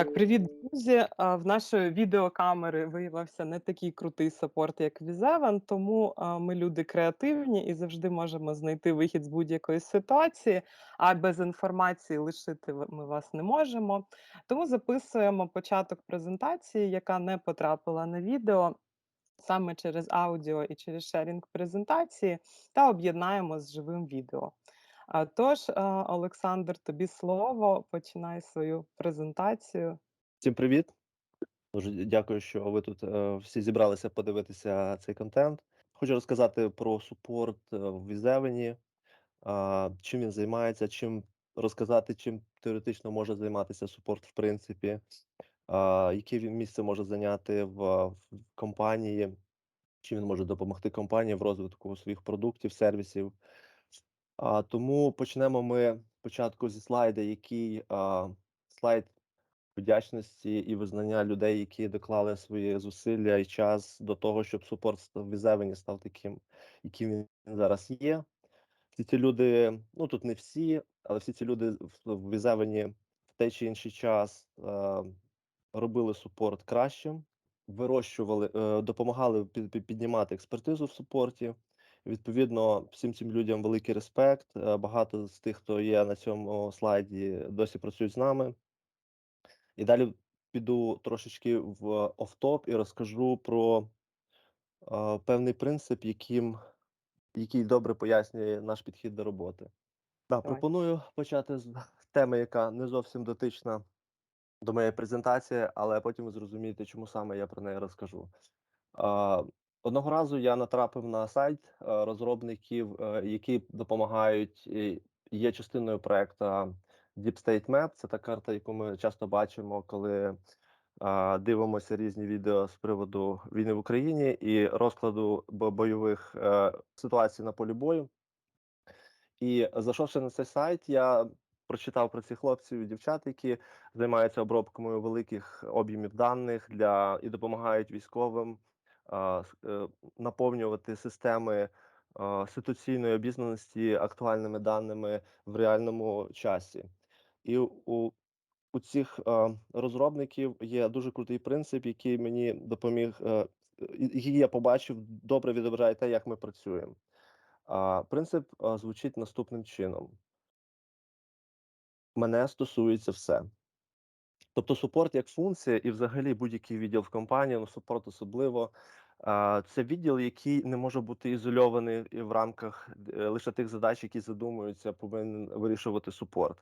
Так, привіт, друзі. В нашої відеокамери виявився не такий крутий саппорт, як Візеван, тому ми люди креативні і завжди можемо знайти вихід з будь-якої ситуації, а без інформації лишити ми вас не можемо. Тому записуємо початок презентації, яка не потрапила на відео. Саме через аудіо і через шерінг презентації та об'єднаємо з живим відео. А, Тож, Олександр, тобі слово. Починай свою презентацію. Всім привіт! Дуже дякую, що ви тут е, всі зібралися подивитися цей контент. Хочу розказати про супорт е, в Візевені, чим він займається, чим розказати, чим теоретично може займатися супорт, в принципі, яке він місце може зайняти в компанії, чим він може допомогти компанії в розвитку своїх продуктів, сервісів. А, тому почнемо ми спочатку зі слайду, який а, слайд вдячності і визнання людей, які доклали свої зусилля і час до того, щоб супорт в Візевені став таким, яким він зараз є. Всі ці люди, ну тут не всі, але всі ці люди в Візевені в той чи інший час е, робили супорт кращим, вирощували, е, допомагали під, під- піднімати експертизу в супорті. Відповідно, всім цим людям великий респект. Е, Багато з тих, хто є на цьому слайді, досі працюють з нами. І далі піду трошечки в офтоп і розкажу про е, певний принцип, яким, який добре пояснює наш підхід до роботи. Да, пропоную почати з теми, яка не зовсім дотична до моєї презентації, але потім ви зрозумієте, чому саме я про неї розкажу. А, Одного разу я натрапив на сайт е, розробників, е, які допомагають, є частиною проекту Deep State Map. Це та карта, яку ми часто бачимо, коли дивимося різні відео з приводу війни в Україні і розкладу бойових е, ситуацій на полі бою. І зайшовши на цей сайт, я прочитав про цих хлопців і дівчат, які займаються обробкою великих об'ємів даних для і допомагають військовим е, наповнювати системи ситуаційної обізнаності актуальними даними в реальному часі. І у, у цих розробників є дуже крутий принцип, який мені допоміг, який я побачив, добре відображає те, як ми працюємо. Принцип звучить наступним чином: мене стосується все. Тобто, супорт як функція, і взагалі будь-який відділ в компанії, ну супорт особливо. Це відділ, який не може бути ізольований в рамках е, лише тих задач, які задумуються, повинен вирішувати супорт.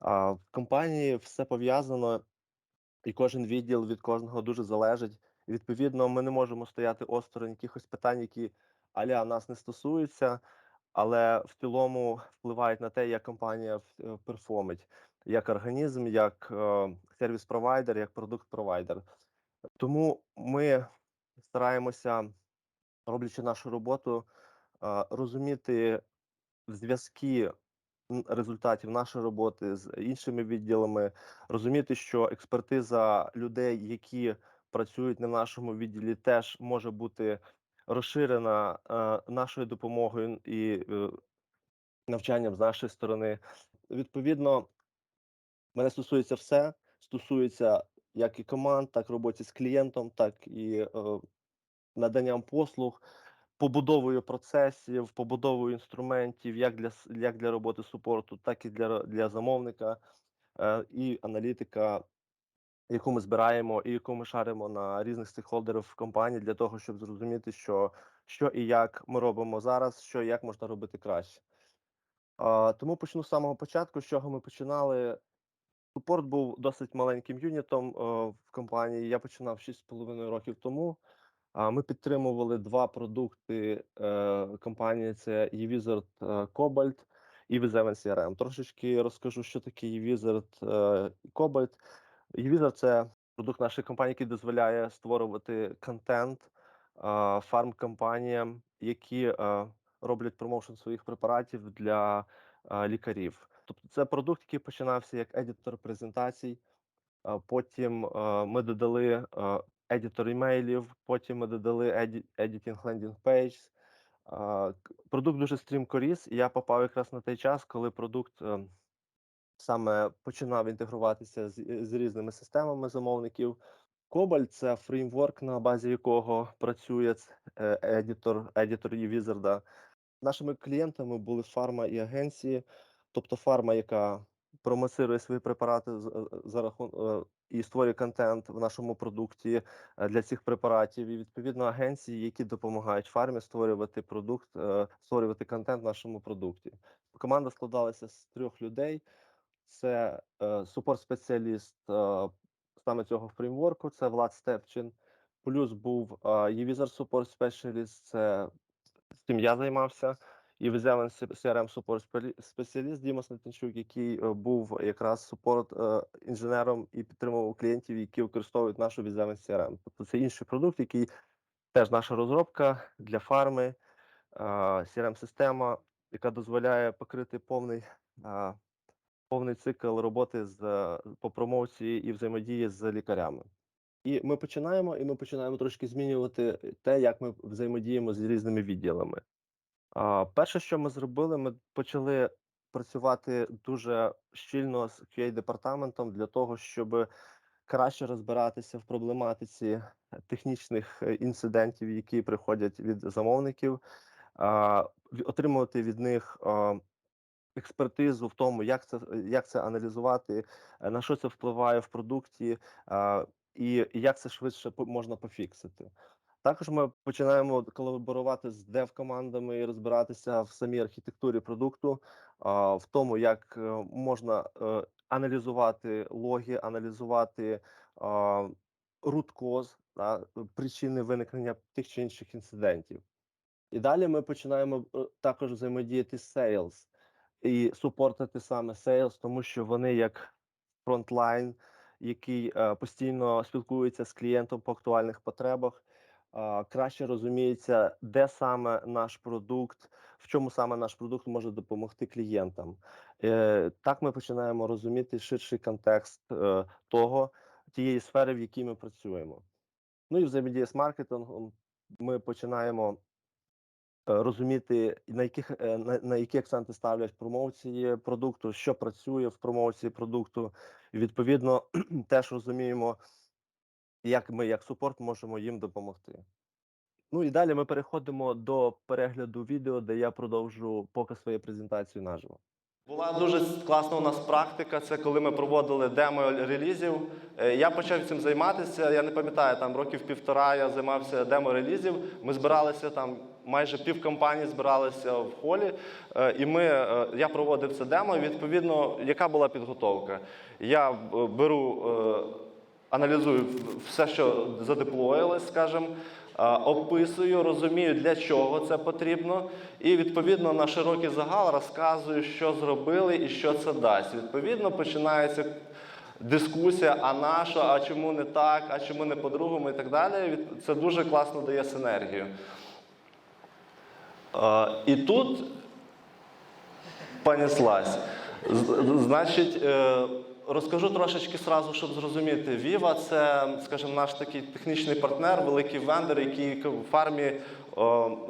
В компанії все пов'язано, і кожен відділ від кожного дуже залежить. І відповідно, ми не можемо стояти осторонь якихось питань, які аля нас не стосуються, але в цілому впливають на те, як компанія е, перформить, як організм, як е, сервіс-провайдер, як продукт-провайдер. Тому ми стараємося, роблячи нашу роботу, е, розуміти зв'язки результатів нашої роботи з іншими відділами, розуміти, що експертиза людей, які працюють в нашому відділі, теж може бути розширена е, нашою допомогою і навчанням з нашої сторони. Відповідно, мене стосується все, стосується як і команд, так і роботі з клієнтом, так і е, наданням послуг, побудовою процесів, побудовою інструментів, як для як для роботи супорту, так і для, для замовника, е, і аналітика, яку ми збираємо, і яку ми шаримо на різних стейкхолдерів в компанії для того, щоб зрозуміти, що, що і як ми робимо зараз, що і як можна робити краще. А, тому почну з самого початку, з чого ми починали. Супорт був досить маленьким юнітом е, в компанії. Я починав 6,5 років тому. Ми підтримували два продукти е, компанії: це eWizard е, Cobalt і Vizeven CRM. Трошечки розкажу, що таке eWizard е, і Cobalt. eWizard – це продукт нашої компанії, який дозволяє створювати контент е, фармкомпаніям, які е, роблять промоушен своїх препаратів для е, лікарів. Тобто, це продукт, який починався як едітор презентацій. Потім е, ми додали е, едітор імейлів, потім ми додали editing landing page. Продукт дуже стрімко ріс, і я попав якраз на той час, коли продукт е, саме починав інтегруватися з, з різними системами замовників. Cobalt – це фреймворк, на базі якого працює е, едітор, едітор і Wizard. Нашими клієнтами були фарма і агенції, тобто фарма, яка промоцирує свої препарати з- е, за рахун е, і створює контент в нашому продукті е, для цих препаратів, і відповідно агенції, які допомагають фармі створювати продукт, е, створювати контент в нашому продукті. Команда складалася з трьох людей. Це е, супорт-спеціаліст е, саме цього фреймворку, це Влад Степчин. Плюс був е, User Support Specialist, це з цим я займався. І Візевен CRM спелі- спеціаліст Дімас Нетенчук, який е, був якраз супорт е, інженером і підтримував клієнтів, які використовують нашу Візевен CRM. Тобто це інший продукт, який теж наша розробка для фарми, е, CRM-система, яка дозволяє покрити повний, повний цикл роботи з, по промоції і взаємодії з лікарями. І ми починаємо, і ми починаємо трошки змінювати те, як ми взаємодіємо з різними відділами. Перше, що ми зробили, ми почали працювати дуже щільно з QA-департаментом для того, щоб краще розбиратися в проблематиці технічних е, інцидентів, які приходять від замовників, отримувати від них експертизу в тому, як це, як це аналізувати, е, на що це впливає в продукті, і як це швидше можна пофіксити. Також ми починаємо колаборувати з дев-командами і розбиратися в самій архітектурі продукту, в тому, як е, можна е, аналізувати логи, аналізувати cause, да, причини виникнення тих чи інших інцидентів. І далі ми починаємо е, також взаємодіяти з sales і супортити саме sales, тому що вони як фронтлайн, який постійно спілкується з клієнтом по актуальних потребах, краще розуміється, де саме наш продукт, в чому саме наш продукт може допомогти клієнтам. Е, Так ми починаємо розуміти ширший контекст е, того, тієї сфери, в якій ми працюємо. Ну і взаємодія з маркетингом. Ми починаємо е, розуміти, на яких на, на які акценти ставлять промоції продукту, що працює в промоції продукту. Відповідно теж розуміємо, як ми, як супорт, можемо їм допомогти. Ну і далі ми переходимо до перегляду відео, де я продовжу показ своєї презентації наживо. Була дуже класна у нас практика. Це коли ми проводили демо релізів. Е, Я почав цим займатися. Я не пам'ятаю, там років півтора я займався демо релізів. Ми збиралися там. Майже пів компанії збиралися в холі, е, і ми, е, я проводив це демо. Відповідно, яка була підготовка? Я беру, аналізую все, що задеплоїлось, скажімо, описую, розумію, для чого це потрібно, і відповідно на широкий загал розказую, що зробили і що це дасть. Відповідно, починається дискусія, а на що, а чому не так, а чому не по-другому і так далі. Це дуже класно дає синергію. І тут понеслась. З- Значить, е, розкажу трошечки сразу, щоб зрозуміти. Viva – це, скажімо, наш такий технічний партнер, великий вендор, який в фармі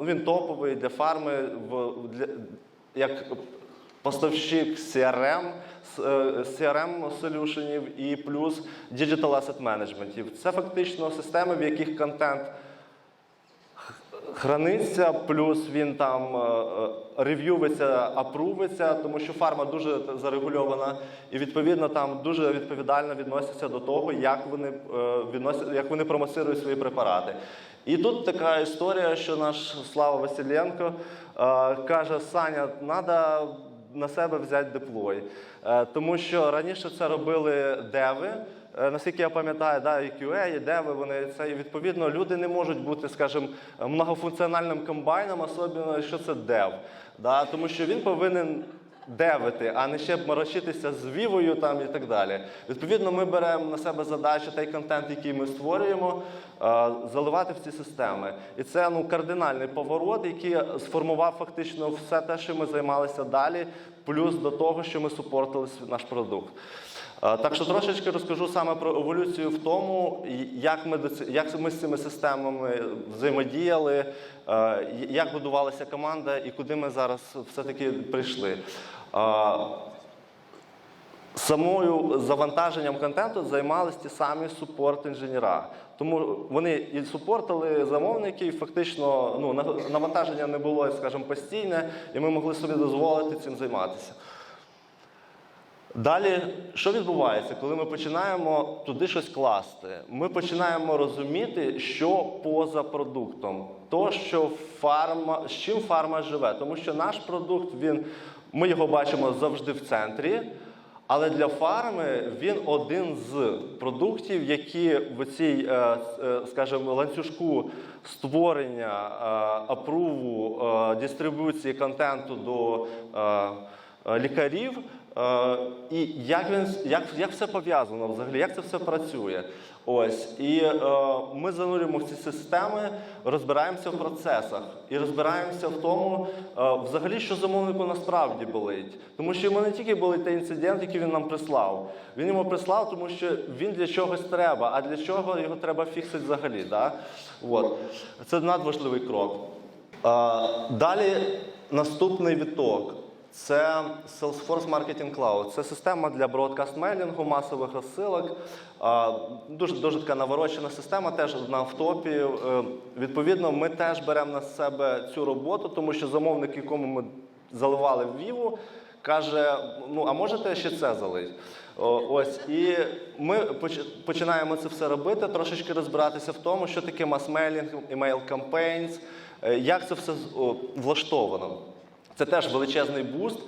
він топовий для фарми в для як поставщик CRM, CRM солюшенів і плюс Digital Asset Management. Це фактично системи, в яких контент храниться, плюс він там е, е, апрувиться, тому що фарма дуже зарегульована, і відповідно там дуже відповідально відносяться до того, як вони е, відносять, як вони промоцирують свої препарати. І тут така історія, що наш Слава Василенко каже: Саня, треба на себе взяти деплой. Е, Тому що раніше це робили деви. Е, Наскільки я пам'ятаю, да, і QA, і деви, вони це відповідно люди не можуть бути, скажімо, многофункціональним комбайном, особливо що це дев. Да, тому що він повинен девити, а не ще морочитися з вівою там і так далі. Відповідно, ми беремо на себе задачу той контент, який ми створюємо, е, заливати в ці системи. І це ну, кардинальний поворот, який сформував фактично все те, що ми займалися далі, плюс до того, що ми супортили наш продукт. Так що трошечки розкажу саме про еволюцію в тому, як ми, як ми з цими системами взаємодіяли, як будувалася команда і куди ми зараз все-таки прийшли. Самою завантаженням контенту займалися ті самі супорт-інженера. Тому вони і супортили замовників, фактично ну, навантаження не було, скажімо, постійне, і ми могли собі дозволити цим займатися. Далі, що відбувається, коли ми починаємо туди щось класти? Ми починаємо розуміти, що поза продуктом, то, що фарма, з чим фарма живе. Тому що наш продукт, він, ми його бачимо завжди в центрі, але для фарми він один з продуктів, які в цій, е, е, скажімо, ланцюжку створення, е, апруву, дистрибуції контенту до лікарів. Е, І як він як, як все пов'язано взагалі, як це все працює? Ось і е, ми занурюємо в ці системи, розбираємося в процесах і розбираємося в тому, е, взагалі, що замовнику насправді болить. Тому що йому не тільки болить той інцидент, який він нам прислав. Він йому прислав, тому що він для чогось треба. А для чого його треба фіксити взагалі? Да? От. Це надважливий крок. Е, Далі наступний віток. Це Salesforce Marketing Cloud. Це система для бродкаст-мейлінгу, масових розсилок. Дуже, дуже така наворочена система, теж на автопі. Е, Відповідно, ми теж беремо на себе цю роботу, тому що замовник, якому ми заливали в Віву, каже: ну а можете ще це залити? Ось і ми починаємо це все робити, трошечки розбиратися в тому, що таке мас-мейлінг, email campaigns, е, як це все влаштовано. Це теж величезний буст.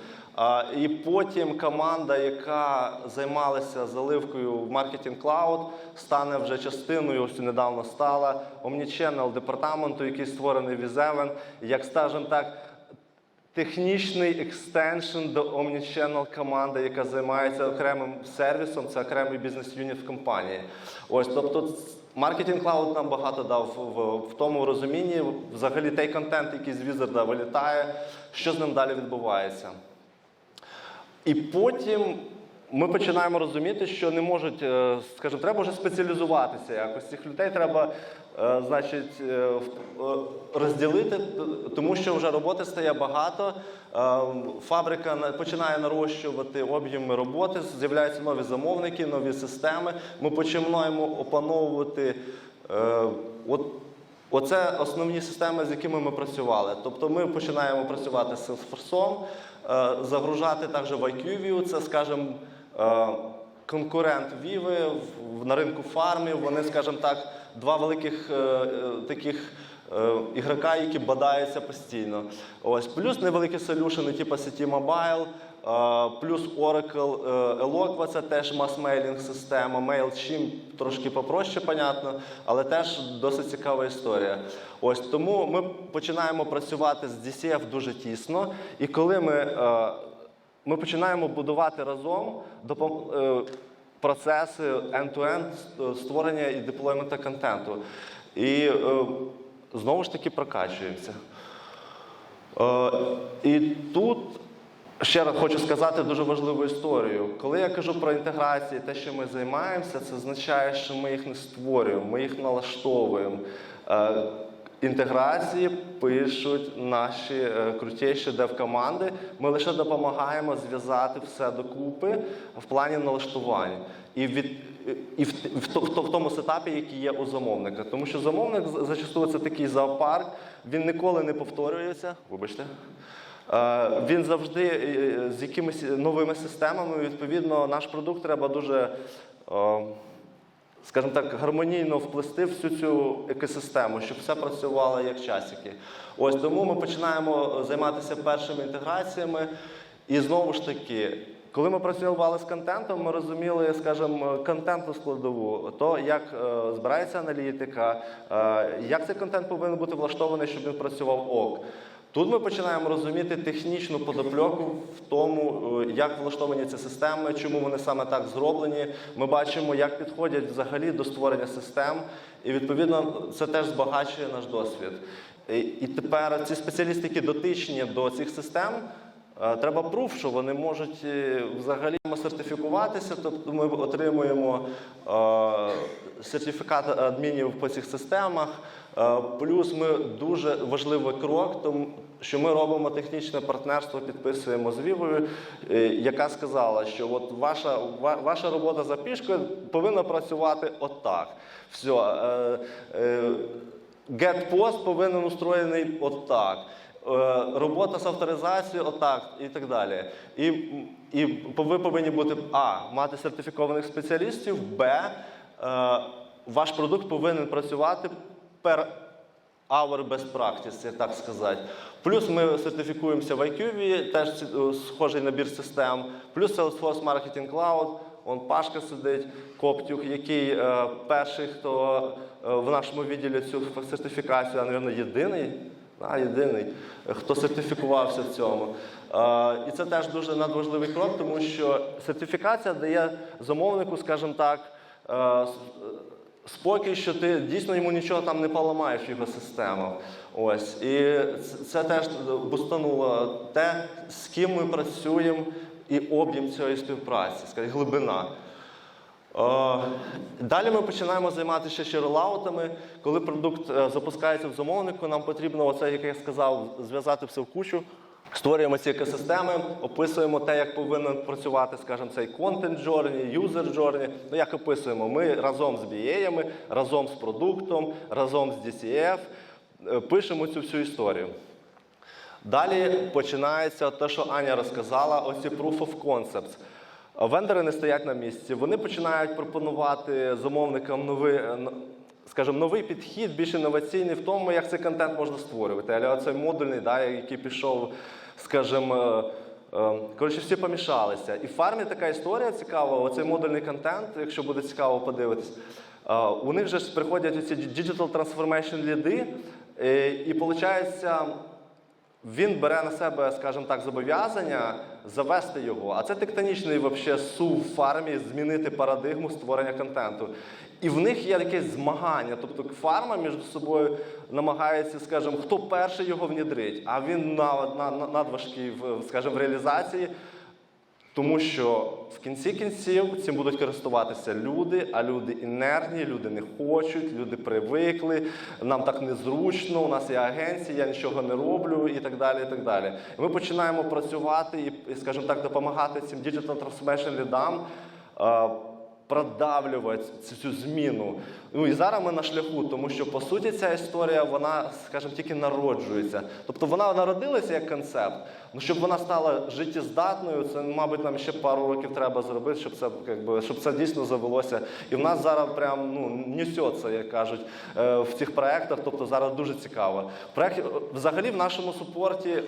І потім команда, яка займалася заливкою в Marketing Cloud, стане вже частиною, ось недавно стала Omnichannel департаменту, який створений в Ізевен, як скажімо так, технічний екстеншн до Omnichannel команди, яка займається окремим сервісом, це окремий бізнес-юніт в компанії. Ось, тобто, Marketing Cloud нам багато дав в, в тому розумінні, взагалі той контент, який з Wizard вилітає, що з ним далі відбувається. І потім ми починаємо розуміти, що не можуть, е, скажімо, треба вже спеціалізуватися якось. Цих людей треба, е, значить, е, розділити, тому що вже роботи стає багато. Фабрика на- починає нарощувати об'єми роботи, з'являються нові замовники, нові системи. Ми починаємо опановувати. От Оце основні системи, з якими ми працювали. Тобто ми починаємо працювати з Salesforce, загружати також в IQView, це, скажімо, конкурент Vivi на ринку фармів. Вони, скажімо так, два великих е, е, таких е, ігрока, які бадаються постійно. Ось плюс невеликі солюшени, типу City Mobile, е, плюс Oracle е, Eloqua, це теж мас-мейлінг система, MailChimp трошки попроще, понятно, але теж досить цікава історія. Ось тому ми починаємо працювати з DCF дуже тісно, і коли ми, е, ми починаємо будувати разом е, процеси end-to-end створення і деплоймента контенту. І е, знову ж таки прокачуємося. Е, І тут ще раз хочу сказати дуже важливу історію. Коли я кажу про інтеграції, те, що ми займаємося, це означає, що ми їх не створюємо, ми їх налаштовуємо. Інтеграції пишуть наші е, крутіші дев-команди. Ми лише допомагаємо зв'язати все докупи в плані налаштувань. І, від, і в, в, в, в тому сетапі, який є у замовника. Тому що замовник за- зачастую це такий зоопарк, він ніколи не повторюється. Вибачте. Е, Він завжди е, з якимись новими системами. Відповідно, наш продукт треба дуже, скажімо так, гармонійно вплести всю цю екосистему, щоб все працювало як часики. Ось тому ми починаємо займатися першими інтеграціями. І знову ж таки, коли ми працювали з контентом, ми розуміли, скажімо, контентну складову, то як е, збирається аналітика, е, як цей контент повинен бути влаштований, щоб він працював ок. Тут ми починаємо розуміти технічну подопльоку в тому, е, як влаштовані ці системи, чому вони саме так зроблені. Ми бачимо, як підходять взагалі до створення систем, і відповідно це теж збагачує наш досвід. І, тепер ці спеціалісти, які дотичні до цих систем. Е, Треба пруф, що вони можуть е, взагалі сертифікуватися, тобто ми отримуємо сертифікат адмінів по цих системах. Е, Плюс ми дуже важливий крок, тому що ми робимо технічне партнерство, підписуємо з Вівою, е, яка сказала, що от ваша, ваша робота за пішкою повинна працювати отак. Все. Е, е, повинен устроєний отак. Робота з авторизацією отак і так далі. І, і ви повинні бути А. Мати сертифікованих спеціалістів, Б. Ваш продукт повинен працювати per hour best practice, як так сказати. Плюс ми сертифікуємося в IQV, теж е, схожий набір систем. Плюс Salesforce Marketing Cloud. Он Пашка сидить, Коптюх, який е, перший, хто е, в нашому відділі цю сертифікацію, а, мабуть, єдиний, а, єдиний, е, хто сертифікувався в цьому. Е, і це теж дуже надважливий крок, тому що сертифікація дає замовнику, скажімо так, е, с- спокій, що ти дійсно йому нічого там не поламаєш його систему. Ось. І це, теж бустануло те, з ким ми працюємо, і об'єм цієї співпраці, скажімо, глибина. Е, Далі ми починаємо займатися ще ролаутами. Коли продукт е, запускається в замовнику, нам потрібно, оце, як я сказав, зв'язати все в кучу. Створюємо ці екосистеми, описуємо те, як повинен працювати, скажімо, цей content journey, user journey. Ну, як описуємо? Ми разом з BA, разом з продуктом, разом з DCF е, пишемо цю всю історію. Далі починається те, що Аня розказала, оці proof of concepts. Вендори не стоять на місці. Вони починають пропонувати замовникам новий, е, скажімо, новий підхід, більш інноваційний в тому, як цей контент можна створювати. Але оцей модульний, да, який пішов, скажімо, е, коротше, всі помішалися. І в фармі така історія цікава. Оцей модульний контент, якщо буде цікаво подивитись, е, у них же ж приходять оці digital transformation ліди, е, і виходить. Він бере на себе, скажімо так, зобов'язання завести його. А це тектонічний вообще сув в фармі змінити парадигму створення контенту. І в них є якесь змагання. Тобто фарма між собою намагається, скажімо, хто перший його внідрить, а він на, на, на- надважкий скажімо, в реалізації. Тому що в кінці кінців цим будуть користуватися люди, а люди інертні, люди не хочуть, люди привикли, нам так незручно, у нас є агенція, я нічого не роблю і так далі. І так далі. Ми починаємо працювати і, і, скажімо так, допомагати цим digital transformation лідам. Е, Продавлювати цю, зміну. Ну і зараз ми на шляху, тому що по суті ця історія, вона, скажімо, тільки народжується. Тобто вона народилася як концепт. Ну щоб вона стала життєздатною, це, мабуть, нам ще пару років треба зробити, щоб це якби, щоб це дійсно завелося. І в нас зараз прям ну несеться, як кажуть, е, в цих проектах. Тобто зараз дуже цікаво. Проект взагалі в нашому супорті.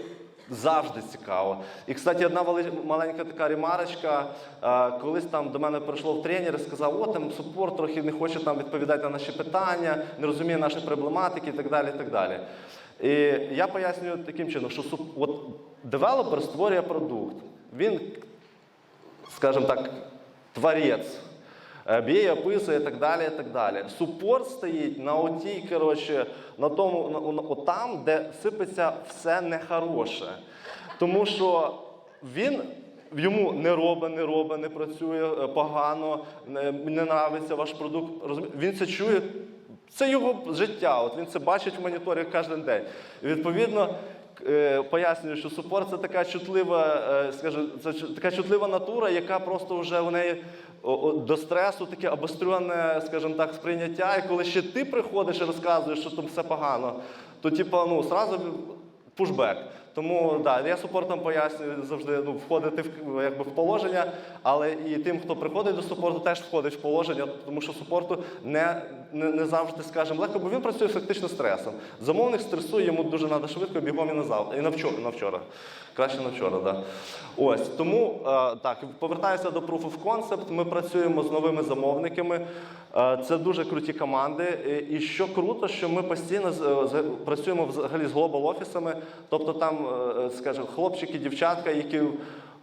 Завжди цікаво. І, кстати, одна маленька така ремарочка. Колись там до мене прийшло в тренер і сказав, о, там супорт трохи не хоче там відповідати на наші питання, не розуміє наші проблематики і так далі. І так далі. І я пояснюю таким чином, що от девелопер створює продукт. Він, скажімо так, творець. Е, BA описує і так далі. і так далі. Супорт стоїть на отій, коротше, на тому, на, на- отам, де сипеться все нехороше. Тому що він йому не робить, не робить, не працює е, погано, не, не нравиться ваш продукт. Він це чує. Це його життя. От він це бачить в моніторі кожен день. І відповідно. е, Пояснюю, що супорт це така чутлива, скажу, це така чутлива натура, яка просто вже в неї до стресу таке обострюване, скажімо так, сприйняття. І коли ще ти приходиш і розказуєш, що там все погано, то типу, ну, сразу пушбек. Тому да, я супортом пояснюю завжди ну, входити в, якби, в положення, але і тим, хто приходить до супорту, теж входить в положення, тому що супорту не, не, не завжди, скажімо, легко, бо він працює фактично стресом. Замовник стресує, йому дуже треба швидко, бігом і на завтра. І на вчора, на вчора. Краще на вчора. Да. Ось тому е, так, повертаюся до Proof of Concept. Ми працюємо з новими замовниками. Е, Це дуже круті команди. І- що круто, що ми постійно працюємо взагалі з глобал офісами, тобто там, е, скажімо, хлопчики, дівчатка, які е,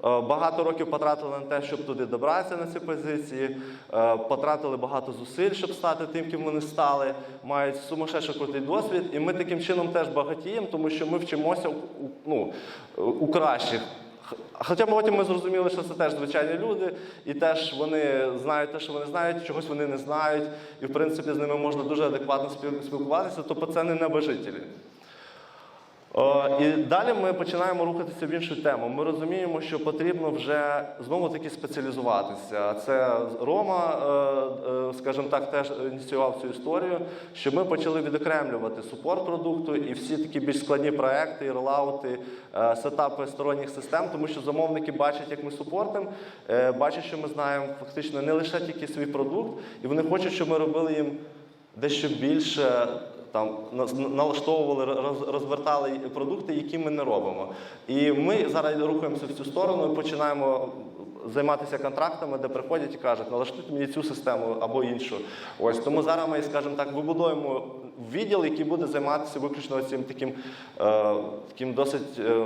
багато років потратили на те, щоб туди добратися на ці позиції, е, потратили багато зусиль, щоб стати тим, ким вони стали, мають сумасшедший крутий досвід, і ми таким чином теж багатіємо, тому що ми вчимося ну, у кращих. Хоча потім ми зрозуміли, що це теж звичайні люди, і теж вони знають те, що вони знають, чогось вони не знають, і в принципі з ними можна дуже адекватно спіл- спілкуватися, тобто це не небожителі. І далі ми починаємо рухатися в іншу тему. Ми розуміємо, що потрібно вже знову таки спеціалізуватися. Це Рома, е, е, скажімо так, теж ініціював цю історію, що ми почали відокремлювати супорт продукту і всі такі більш складні проекти, ролаути, е, сетапи сторонніх систем, тому що замовники бачать, як ми супортимо, бачать, що ми знаємо фактично не лише тільки свій продукт, і вони хочуть, щоб ми робили їм дещо більше там налаштовували, розвертали продукти, які ми не робимо. І ми зараз рухаємося в цю сторону і починаємо займатися контрактами, де приходять і кажуть, налаштуйте мені цю систему або іншу. Ось тому зараз ми, скажімо так, вибудуємо відділ, який буде займатися виключно цим таким, е, таким досить е,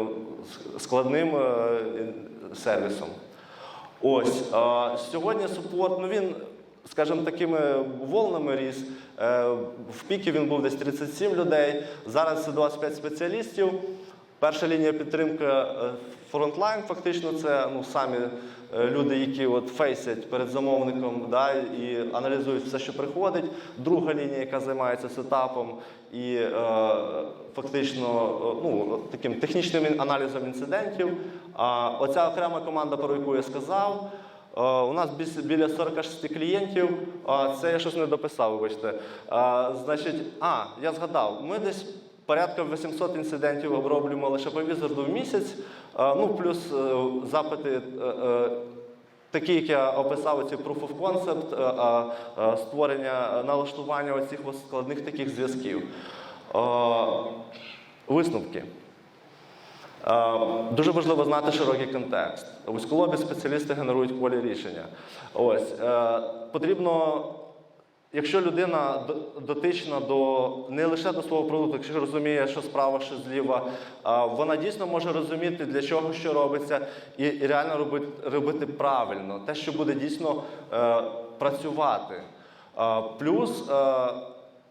складним е, сервісом. Ось а, сьогодні супорт, ну він, скажімо, такими волнами ріс. Е, в піки він був десь 37 людей. Зараз це 25 спеціалістів. Перша лінія підтримки е, фронтлайн, фактично, це ну, самі е, люди, які от фейсять перед замовником да, і аналізують все, що приходить. Друга лінія, яка займається сетапом і е, фактично е, ну, таким технічним аналізом інцидентів. А оця окрема команда, про яку я сказав. Е, У нас біля 46 клієнтів. Це я щось не дописав, вибачте. Значить, а, я згадав, ми десь порядка 800 інцидентів оброблюємо лише по візорду в місяць. Ну, плюс е, запити. е, е, Такі, як я описав, ці proof of concept, е, е, е, створення, е, налаштування оцих складних таких зв'язків. Е, Висновки. Е, Дуже важливо знати широкий контекст. Вузьколобі спеціалісти генерують полі рішення. Ось е, потрібно, якщо людина дотична до не лише до свого продукту, якщо розуміє, що справа, що зліва, е, вона дійсно може розуміти, для чого що робиться, і, реально робити, робити правильно, те, що буде дійсно працювати. Плюс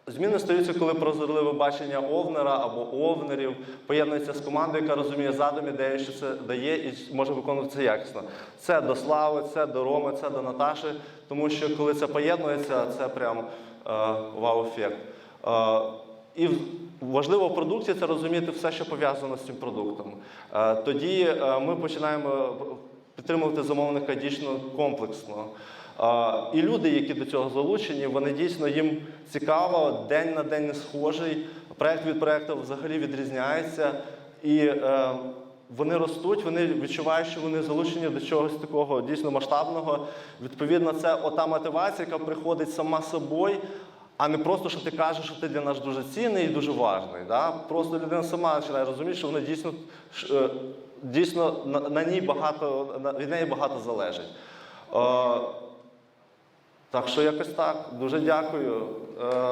Зміни стаються, коли прозорливе бачення овнера або овнерів поєднується з командою, яка розуміє задум ідею, що це дає і може виконувати це якісно. Це до Слави, це до Роми, це до Наташі, тому що коли це поєднується, це прям е, вау-ефект. Е, і важливо в продукті це розуміти все, що пов'язано з цим продуктом. Е, тоді е, ми починаємо підтримувати замовника дійсно комплексно. І люди, які до цього залучені, вони дійсно їм цікаво, день на день не схожий, проект від проекту взагалі відрізняється. І е, вони ростуть, вони відчувають, що вони залучені до чогось такого дійсно масштабного. Відповідно, це ота мотивація, яка приходить сама собою, а не просто, що ти кажеш, що ти для нас дуже цінний і дуже важний. Да? Просто людина сама починає розуміти, що вона дійсно, е, дійсно на, ній багато, від неї багато залежить. Так що якось так. Дуже дякую. Е,